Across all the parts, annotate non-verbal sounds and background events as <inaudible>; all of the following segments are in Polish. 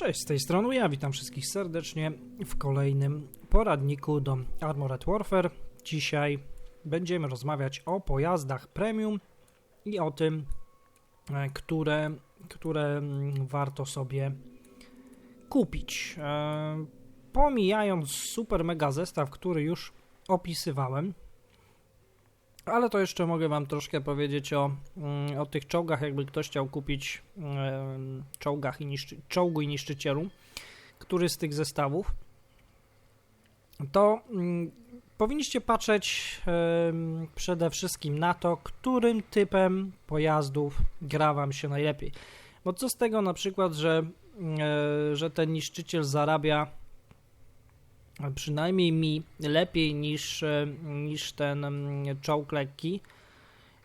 Cześć, z tej strony ja witam wszystkich serdecznie w kolejnym poradniku do Armored Warfare. Dzisiaj będziemy rozmawiać o pojazdach premium i o tym, e, które, które mm, warto sobie kupić. E, pomijając super mega zestaw, który już opisywałem, ale to jeszcze mogę Wam troszkę powiedzieć o, mm, o tych czołgach, jakby ktoś chciał kupić czołgach i niszczy, czołgu i niszczycielu, który z tych zestawów, to mm, powinniście patrzeć przede wszystkim na to, którym typem pojazdów gra Wam się najlepiej. Bo co z tego na przykład, że, e, że ten niszczyciel zarabia przynajmniej mi lepiej niż, e, niż ten mm, czołg lekki.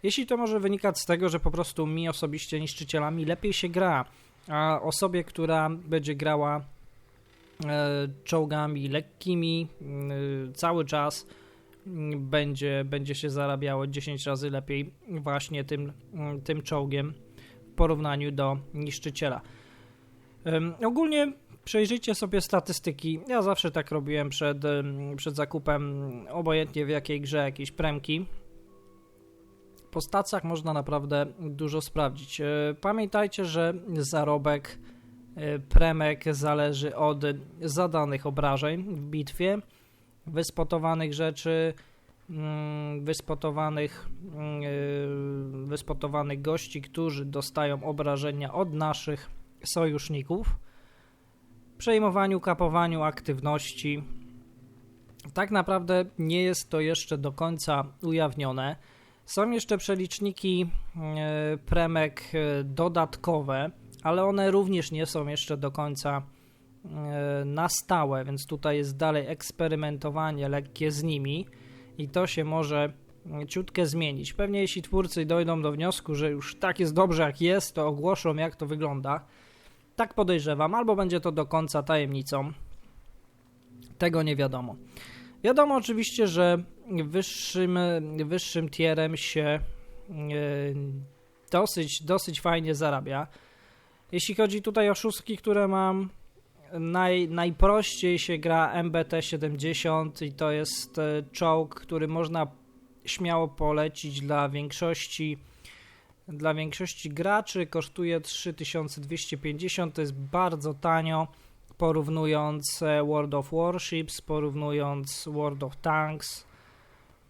Jeśli to może wynikać z tego, że po prostu mi osobiście niszczycielami lepiej się gra, a osobie, która będzie grała e, czołgami lekkimi e, cały czas mm, będzie, będzie się zarabiało 10 razy lepiej właśnie tym, mm, tym czołgiem w porównaniu do niszczyciela. Ogólnie Przejrzyjcie sobie statystyki. Ja zawsze tak robiłem przed, przed zakupem, obojętnie w jakiej grze, jakieś premki. Po stacjach można naprawdę dużo sprawdzić. E, Pamiętajcie, że zarobek e, premek zależy od zadanych obrażeń w bitwie, wyspotowanych rzeczy, mm, wyspotowanych, mm, e, wyspotowanych gości, którzy dostają obrażenia od naszych sojuszników przejmowaniu, kapowaniu aktywności. Tak naprawdę nie jest to jeszcze do końca ujawnione. Są jeszcze przeliczniki e, premek e, dodatkowe, ale one również nie są jeszcze do końca e, na stałe, więc tutaj jest dalej eksperymentowanie lekkie z nimi i to się może ciutkę zmienić. Pewnie jeśli twórcy dojdą do wniosku, że już tak jest dobrze jak jest, to ogłoszą jak to wygląda. Tak podejrzewam, albo będzie to do końca tajemnicą. Tego nie wiadomo. Wiadomo oczywiście, że wyższym, wyższym tierem się e, dosyć, dosyć fajnie zarabia. Jeśli chodzi tutaj o szóstki, które mam, naj, najprościej się gra MBT-70 i to jest e, czołg, który można śmiało polecić dla większości dla większości graczy kosztuje 3250, to jest bardzo tanio, porównując e, World of Warships, porównując World of Tanks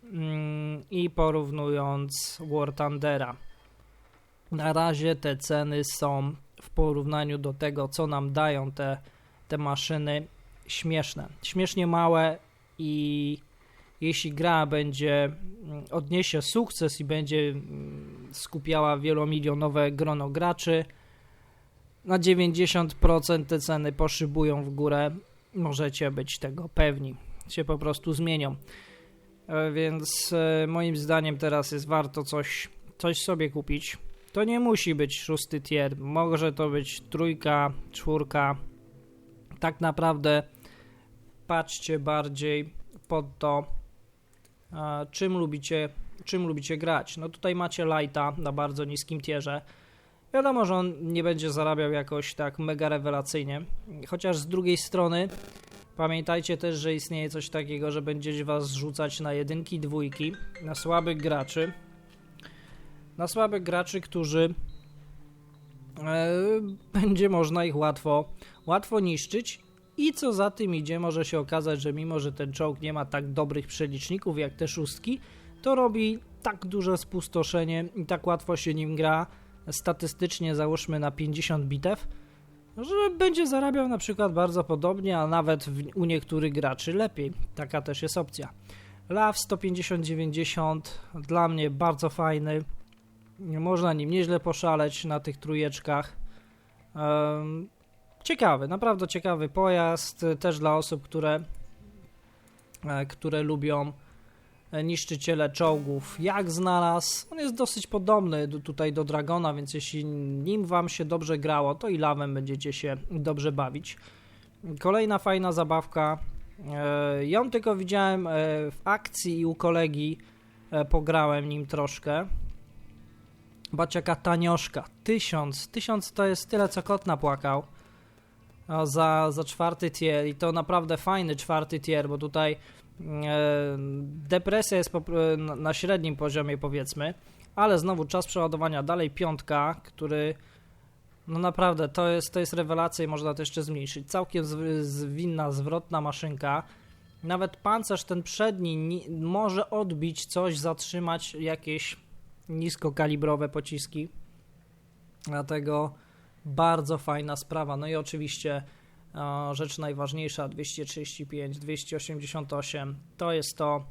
mm, i porównując War Thundera. Na razie te ceny są w porównaniu do tego, co nam dają te, te maszyny, śmieszne. Śmiesznie małe i jeśli gra będzie mm, odniesie sukces i będzie mm, skupiała wielomilionowe grono graczy, na 90% te ceny poszybują w górę. Możecie być tego pewni. Się po prostu zmienią. E, Więc e, moim zdaniem teraz jest warto coś, coś sobie kupić. To nie musi być szósty tier. Może to być trójka, czwórka. Tak naprawdę patrzcie bardziej pod to, czym lubicie, czym lubicie grać. No tutaj macie Lighta na bardzo niskim tierze. Wiadomo, że on nie będzie zarabiał jakoś tak mega rewelacyjnie, chociaż z drugiej strony pamiętajcie też, że istnieje coś takiego, że będziecie was rzucać na jedynki, dwójki, na słabych graczy, na słabych graczy, którzy e, <laughs> będzie można ich łatwo, łatwo niszczyć i co za tym idzie, może się okazać, że mimo, że ten czołg nie ma tak dobrych przeliczników jak te szóstki, to robi tak duże spustoszenie i tak łatwo się nim gra, statystycznie załóżmy na 50 bitew, że będzie zarabiał na przykład bardzo podobnie, a nawet u niektórych graczy lepiej. Taka też jest opcja. LAW 150-90 dla mnie bardzo fajny. Można nim nieźle poszaleć na tych trójeczkach. Um, ciekawy, naprawdę ciekawy pojazd, też dla osób, które, e, które lubią niszczyciele czołgów. Jak znalazł? On jest dosyć podobny do, tutaj do Dragona, więc jeśli nim wam się dobrze grało, to i lawem będziecie się dobrze bawić. Kolejna fajna zabawka. E, ją tylko widziałem e, w akcji i u kolegi e, pograłem nim troszkę. Jaka tanioszka. Tysiąc. Tysiąc to jest tyle co kot napłakał. Za, za czwarty tier i to naprawdę fajny czwarty tier, bo tutaj e, depresja jest po, na średnim poziomie powiedzmy, ale znowu czas przeładowania dalej piątka, który no naprawdę to jest, to jest rewelacja i można to jeszcze zmniejszyć. Całkiem zwinna, zwrotna maszynka. Nawet pancerz ten przedni może odbić coś, zatrzymać jakieś niskokalibrowe pociski. Dlatego bardzo fajna sprawa. No i oczywiście e, rzecz najważniejsza 235, 288 to jest to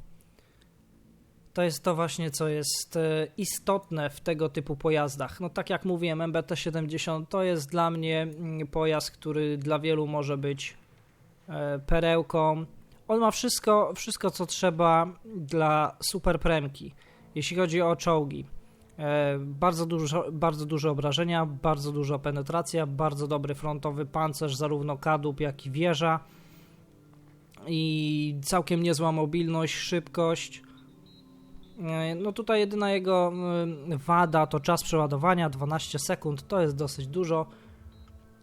to jest to właśnie, co jest e, istotne w tego typu pojazdach. No tak jak mówiłem, MBT-70 to jest dla mnie mm, pojazd, który dla wielu może być e, perełką. On ma wszystko, wszystko co trzeba dla super premki, jeśli chodzi o czołgi. E, bardzo dużo, bardzo duże obrażenia, bardzo duża penetracja, bardzo dobry frontowy pancerz, zarówno kadłub, jak i wieża. I całkiem niezła mobilność, szybkość. E, no tutaj jedyna jego e, wada to czas przeładowania 12 sekund, to jest dosyć dużo,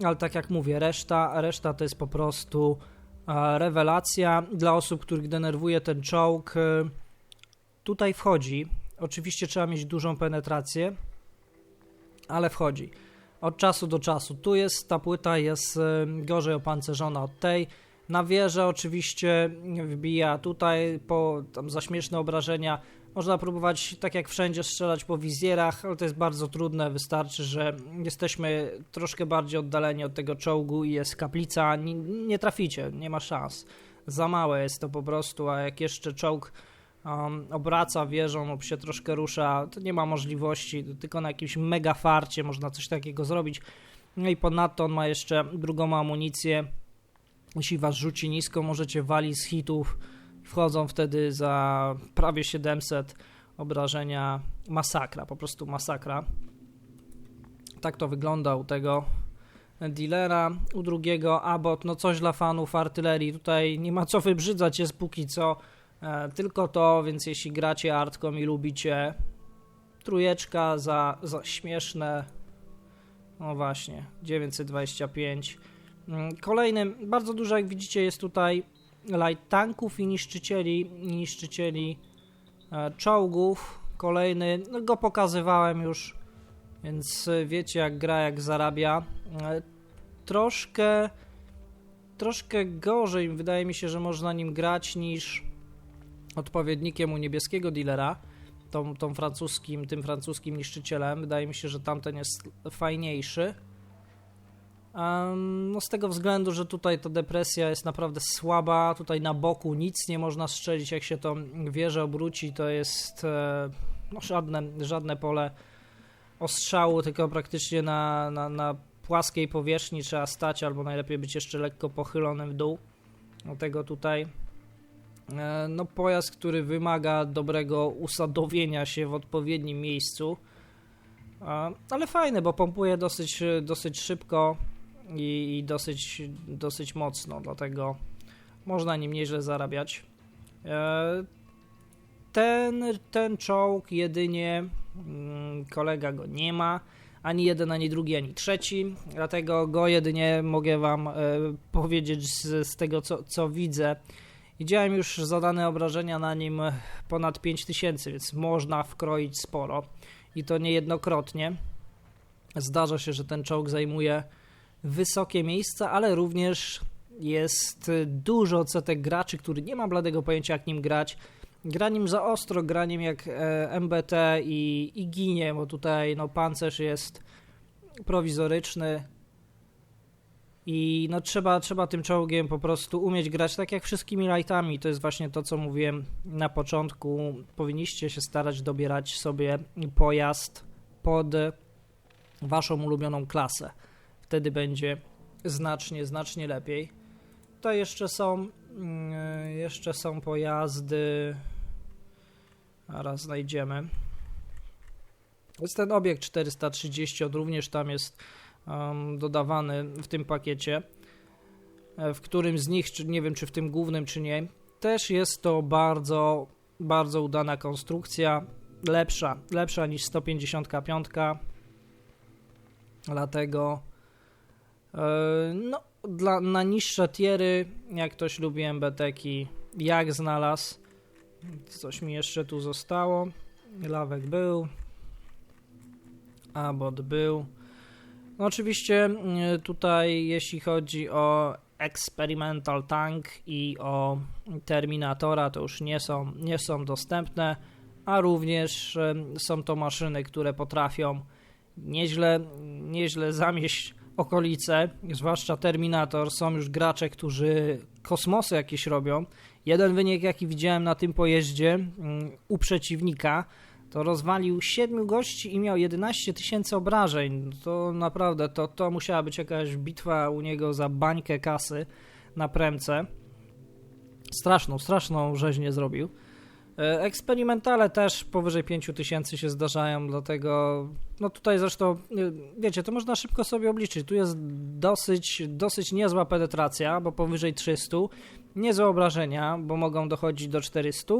ale tak jak mówię, reszta, reszta to jest po prostu rewelacja dla osób, których denerwuje ten czołg. Tutaj wchodzi Oczywiście trzeba mieć dużą penetrację, ale wchodzi. Od czasu do czasu. Tu jest ta płyta, jest gorzej opancerzona od tej. Na wieżę oczywiście wbija tutaj po tam za śmieszne obrażenia. Można próbować tak jak wszędzie strzelać po wizjerach, ale to jest bardzo trudne. Wystarczy, że jesteśmy troszkę bardziej oddaleni od tego czołgu i jest kaplica. Nie, nie traficie, nie ma szans. Za małe jest to po prostu, a jak jeszcze czołg um, obraca wieżą lub się troszkę rusza, to nie ma możliwości, tylko na jakimś mega farcie można coś takiego zrobić. No i ponadto on ma jeszcze drugą amunicję. Jeśli was rzuci nisko, możecie walić z hitów. Wchodzą wtedy za prawie 700 obrażenia. Masakra, po prostu masakra. Tak to wygląda u tego dealera. U drugiego Abbott, no coś dla fanów artylerii. Tutaj nie ma co wybrzydzać, jest póki co tylko to, więc jeśli gracie artką i lubicie trójeczka za, za śmieszne. No właśnie, 925 mm, kolejnym, bardzo dużo jak widzicie jest tutaj light tanków i niszczycieli niszczycieli e, czołgów. Kolejny, no go pokazywałem już więc wiecie jak gra, jak zarabia. E, troszkę troszkę gorzej wydaje mi się, że można nim grać niż odpowiednikiem u niebieskiego dealera, tą, tą francuskim, tym francuskim niszczycielem. Wydaje mi się, że tamten jest fajniejszy. No z tego względu, że tutaj ta depresja jest naprawdę słaba, tutaj na boku nic nie można strzelić, jak się to wieże obróci, to jest e, no, żadne, żadne pole ostrzału, tylko praktycznie na, na, na płaskiej powierzchni trzeba stać, albo najlepiej być jeszcze lekko pochylonym w dół. Dlatego tutaj E, no, pojazd, który wymaga dobrego usadowienia się w odpowiednim miejscu. Ale fajny, bo pompuje dosyć, dosyć szybko i, i dosyć, dosyć mocno, dlatego można nim nieźle zarabiać. E, ten, ten czołg jedynie mm, kolega go nie ma, ani jeden, ani drugi, ani trzeci, dlatego go jedynie mogę Wam e, powiedzieć z, z tego, co, co widzę Widziałem już zadane obrażenia na nim ponad 5000, więc można wkroić sporo i to niejednokrotnie. Zdarza się, że ten czołg zajmuje wysokie miejsca, ale również jest dużo cetek graczy, który nie ma bladego pojęcia jak nim grać. Gra nim za ostro, gra nim jak e, MBT i, i ginie, bo tutaj no, pancerz jest prowizoryczny, i no trzeba, trzeba tym czołgiem po prostu umieć grać tak jak wszystkimi lightami. To jest właśnie to, co mówiłem na początku. Powinniście się starać dobierać sobie pojazd pod waszą ulubioną klasę. Wtedy będzie znacznie, znacznie lepiej. To jeszcze są mm, jeszcze są pojazdy. Zaraz znajdziemy. Jest ten obiekt 430, on również tam jest dodawany w tym pakiecie, e, w którym z nich, czy nie wiem czy w tym głównym, czy nie, też jest to bardzo, bardzo udana konstrukcja, lepsza, lepsza niż 155, dlatego e, no, dla, na niższe tiery, jak ktoś lubi MBTki, jak znalazł. Coś mi jeszcze tu zostało. Lawek był. Abot był. No oczywiście y, tutaj jeśli chodzi o Experimental Tank i o Terminatora to już nie są, nie są dostępne, a również są to maszyny, które potrafią nieźle, nieźle zamieść okolice, zwłaszcza Terminator. Są już gracze, którzy kosmosy jakieś robią. Jeden wynik, jaki widziałem na tym pojeździe mm, u przeciwnika, to rozwalił 7 gości i miał 11 tysięcy obrażeń. To naprawdę, to, to musiała być jakaś bitwa u niego za bańkę kasy na premce. Straszną, straszną rzeźnię zrobił. E, eksperymentale też powyżej 5000 się zdarzają, dlatego no tutaj zresztą, e, wiecie, to można szybko sobie obliczyć. Tu jest dosyć, dosyć niezła penetracja, bo powyżej 300, niezłe obrażenia, bo mogą dochodzić do 400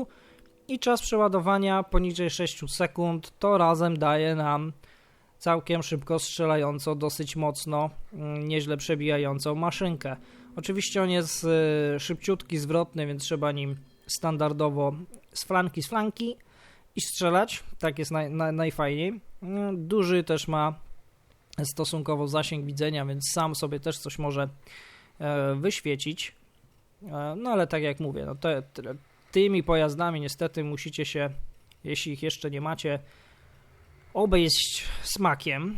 i czas przeładowania poniżej 6 sekund, to razem daje nam całkiem szybko strzelającą, dosyć mocno, mm, nieźle przebijającą maszynkę. Oczywiście on jest e, szybciutki, zwrotny, więc trzeba nim standardowo z flanki z flanki i strzelać. Tak jest naj, naj, najfajniej. No, duży też ma stosunkowo zasięg widzenia, więc sam sobie też coś może e, wyświecić. E, no ale tak jak mówię, no te, tymi pojazdami niestety musicie się, jeśli ich jeszcze nie macie, obejść smakiem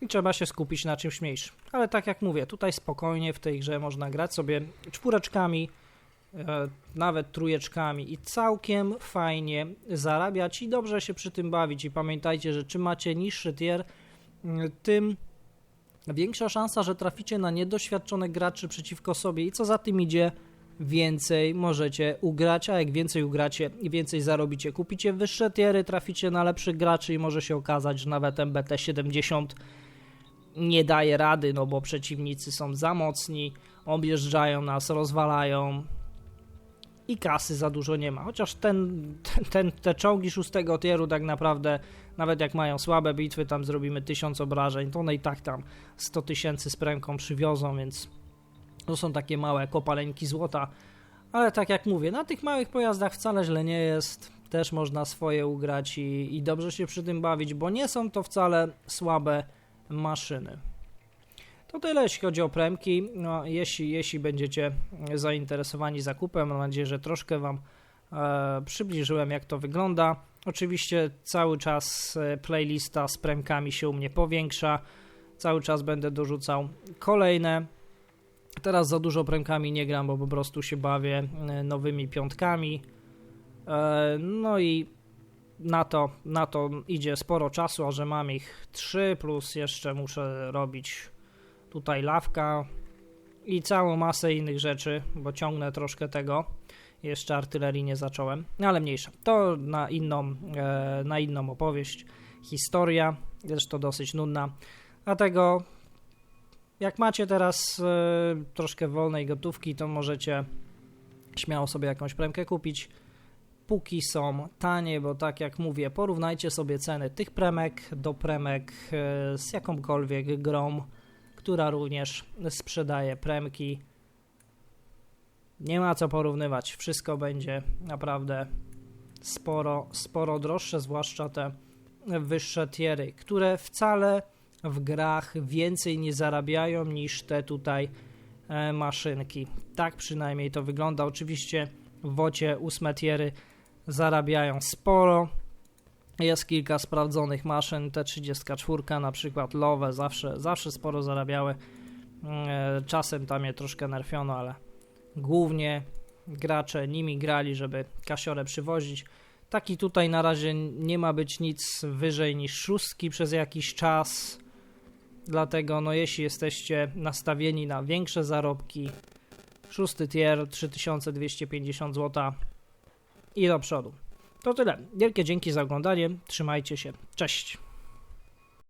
i trzeba się skupić na czymś mniejszym. Ale tak jak mówię, tutaj spokojnie w tej grze można grać sobie czwóreczkami, E, nawet trójeczkami i całkiem fajnie zarabiać i dobrze się przy tym bawić. I pamiętajcie, że czym macie niższy tier, tym większa szansa, że traficie na niedoświadczonych graczy przeciwko sobie i co za tym idzie, więcej możecie ugrać, a jak więcej ugracie i więcej zarobicie, kupicie wyższe tiery, traficie na lepszych graczy i może się okazać, że nawet MBT 70 nie daje rady, no bo przeciwnicy są za mocni, objeżdżają nas, rozwalają, i kasy za dużo nie ma. Chociaż ten, ten, te czołgi szóstego tieru tak naprawdę, nawet jak mają słabe bitwy, tam zrobimy tysiąc obrażeń, to one i tak tam 100 tysięcy z pręgką przywiozą, więc to są takie małe kopaleńki złota. Ale tak jak mówię, na tych małych pojazdach wcale źle nie jest. Też można swoje ugrać i, i dobrze się przy tym bawić, bo nie są to wcale słabe maszyny. To tyle, jeśli chodzi o premki. No, jeśli, jeśli będziecie zainteresowani zakupem, mam nadzieję, że troszkę Wam e, przybliżyłem, jak to wygląda. Oczywiście cały czas e, playlista z premkami się u mnie powiększa. Cały czas będę dorzucał kolejne. Teraz za dużo premkami nie gram, bo po prostu się bawię e, nowymi piątkami. E, no i na to, na to idzie sporo czasu, a że mam ich 3, plus jeszcze muszę robić tutaj lawka i całą masę innych rzeczy, bo ciągnę troszkę tego. Jeszcze artylerii nie zacząłem, ale mniejsza. To na inną, e, na inną opowieść. Historia, zresztą dosyć nudna. Dlatego jak macie teraz e, troszkę wolnej gotówki, to możecie śmiało sobie jakąś premkę kupić. Póki są tanie, bo tak jak mówię, porównajcie sobie ceny tych premek do premek e, z jakąkolwiek grą która również sprzedaje premki. Nie ma co porównywać, wszystko będzie naprawdę sporo, sporo droższe, zwłaszcza te wyższe tiery, które wcale w grach więcej nie zarabiają niż te tutaj e, maszynki. Tak przynajmniej to wygląda. Oczywiście w wocie ósme tiery zarabiają sporo, jest kilka sprawdzonych maszyn, T34 na przykład Lowe, zawsze, zawsze sporo zarabiały. Mm, e, czasem tam je troszkę nerfiono, ale głównie gracze nimi grali, żeby kasiorę przywozić. Taki tutaj na razie nie ma być nic wyżej niż szóstki przez jakiś czas. Dlatego no jeśli jesteście nastawieni na większe zarobki, szósty tier 3250 zł i do przodu. To tyle. Wielkie dzięki za oglądanie. Trzymajcie się. Cześć.